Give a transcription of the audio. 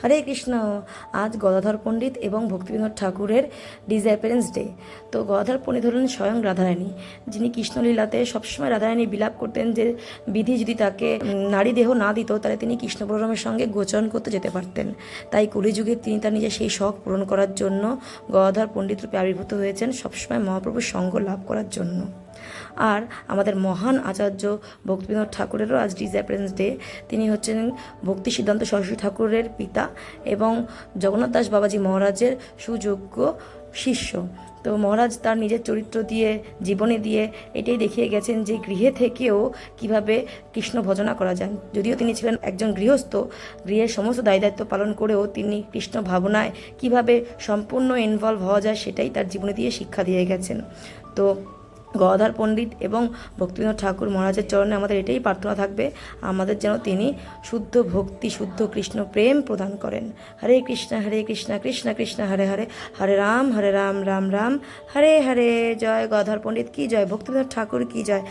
হরে কৃষ্ণ। আজ গদাধর পণ্ডিত এবং ভক্তিবিনোদ ঠাকুরের ডিসঅ্যাপিয়ারেন্স ডে। তো গদাধর পণ্ডিত হলেন স্বয়ং রাধারানী, যিনি কৃষ্ণলীলাতে সবসময় রাধারানী বিলাপ করতেন যে বিধি যদি তাকে নারী দেহ না দিত, তাহলে তিনি কৃষ্ণ প্রণামের সঙ্গে গোচরণ করতে যেতে পারতেন। তাই কলিযুগে তিনি তার নিজের সেই শখ পূরণ করার জন্য গদাধর পণ্ডিত রূপে আবির্ভূত হয়েছেন সবসময় মহাপ্রভুর সঙ্গ লাভ করার জন্য। আর আমাদের মহান আচার্য ভক্তিবিনোদ ঠাকুরেরও আজ ডিসঅ্যাপিয়ারেন্স ডে। তিনি হচ্ছেন ভক্তি সিদ্ধান্ত সরস্বতী ঠাকুরের পিতা এবং জগন্নাথ দাস বাবাজি মহারাজের সুযোগ্য শিষ্য। তো মহারাজ তার নিজের চরিত্র দিয়ে, জীবনে দিয়ে এটাই দেখিয়ে গেছেন যে গৃহে থেকেও কীভাবে কৃষ্ণ ভজনা করা যায়। যদিও তিনি ছিলেন একজন গৃহস্থ, গৃহের সমস্ত দায় দায়িত্ব পালন করেও তিনি কৃষ্ণ ভাবনায় কীভাবে সম্পূর্ণ ইনভলভ হওয়া যায় সেটাই তার জীবনে দিয়ে শিক্ষা দিয়ে গেছেন। তো গদাধর পণ্ডিত এবং ভক্তিবিনোদ ঠাকুর মহারাজের চরণে আমাদের এটাই প্রার্থনা থাকবে, আমাদের যেন তিনি শুদ্ধ ভক্তি, শুদ্ধ কৃষ্ণ প্রেম প্রদান করেন। হরে কৃষ্ণ হরে কৃষ্ণ কৃষ্ণ কৃষ্ণ, হরে হরে হরে রাম হরে রাম রাম রাম, হরে হরে, জয় গদাধর পণ্ডিত, কি জয়? ভক্তিবিনোদ ঠাকুর, কি জয়?